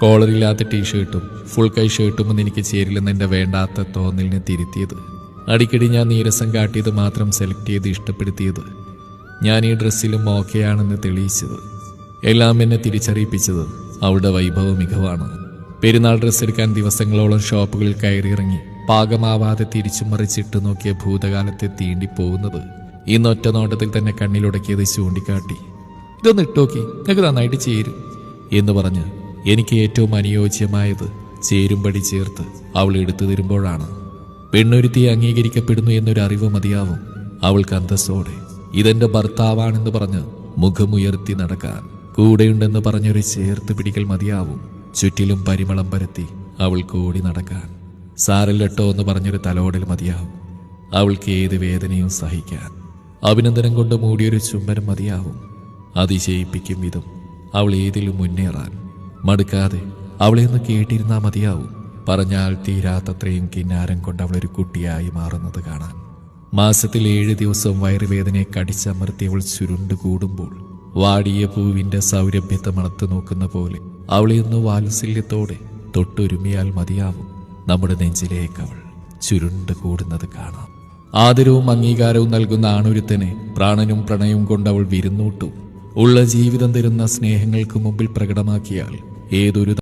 കോളറില്ലാത്ത ടീഷർട്ടും ഫുൾ കൈ ഷർട്ടും ഒന്നും എനിക്ക് ചേരില്ലെന്ന് എന്റെ വേണ്ടാത്ത തോന്നലിനെ തിരുത്തിയത്. അടിക്കടി ഞാൻ നീരസം കാട്ടിയത് മാത്രം സെലക്ട് ചെയ്ത് ഇഷ്ടപ്പെടുത്തിയത്. ഞാൻ ഈ ഡ്രസ്സിലും ഓക്കെയാണെന്ന് തെളിയിച്ചത്. എല്ലാം എന്നെ തിരിച്ചറിയിപ്പിച്ചത് അവളുടെ വൈഭവ മികവാണ്. പെരുന്നാൾ ഡ്രസ്സ് എടുക്കാൻ ദിവസങ്ങളോളം ഷോപ്പുകളിൽ കയറിയിറങ്ങി പാകമാവാതെ തിരിച്ചു മറിച്ചിട്ട് നോക്കിയ ഭൂതകാലത്തെ തീണ്ടിപ്പോകുന്നത് ഇന്നൊറ്റ നോട്ടത്തിൽ തന്നെ കണ്ണിലുടക്കിയത് ചൂണ്ടിക്കാട്ടി. ഇതൊന്ന് ഇട്ടോക്കി നിങ്ങൾക്ക് നന്നായിട്ട് ചേരും എന്ന് പറഞ്ഞ് എനിക്ക് ഏറ്റവും അനുയോജ്യമായത് ചേരുംപടി ചേർത്ത് അവൾ എടുത്തു തരുമ്പോഴാണ്. പെണ്ണൊരുത്തി അംഗീകരിക്കപ്പെടുന്നു എന്നൊരു അറിവ് മതിയാവും. അവൾക്ക് അന്തസ്സോടെ ഇതെന്റെ ഭർത്താവാണെന്ന് പറഞ്ഞ് മുഖമുയർത്തി നടക്കാൻ കൂടെയുണ്ടെന്ന് പറഞ്ഞൊരു ചേർത്ത് പിടിക്കൽ മതിയാവും. ചുറ്റിലും പരിമളം പരത്തി അവൾ കൂടി നടക്കാൻ സാരല്ലട്ടോ എന്ന് പറഞ്ഞൊരു തലോടൽ മതിയാവും. അവൾക്ക് ഏത് വേദനയും സഹിക്കാൻ അഭിനന്ദനം കൊണ്ട് മൂടിയൊരു ചുംബനം മതിയാവും. അതിശയിപ്പിക്കും വിധം അവൾ ഏതിലും മുന്നേറാൻ മടുക്കാതെ അവളെ ഒന്ന് കേട്ടിരുന്നാ മതിയാവും. പറഞ്ഞാൽ തീരാത്തത്രയും കിന്നാരം കൊണ്ട് അവളൊരു കുട്ടിയായി മാറുന്നത് കാണാൻ. മാസത്തിൽ ഏഴ് ദിവസം വയറുവേദനയെ കടിച്ചമർത്തി അവൾ ചുരുണ്ട് കൂടുമ്പോൾ വാടിയ പൂവിന്റെ സൗരഭ്യത്തെ മണത്തു നോക്കുന്ന പോലെ അവളെ ഒന്ന് വാത്സല്യത്തോടെ തൊട്ടൊരുമിയാൽ മതിയാവും. നമ്മുടെ നെഞ്ചിലേക്ക് അവൾ ചുരുണ്ട് കൂടുന്നത് കാണാം. ആദരവും അംഗീകാരവും നൽകുന്ന ആണൊരുത്തനെ പ്രാണനും പ്രണയവും കൊണ്ട് അവൾ വിരുന്നൂട്ടും. ഉള്ള ജീവിതം തരുന്ന സ്നേഹങ്ങൾക്ക് മുമ്പിൽ പ്രകടമാക്കിയാൽ ഏതൊരു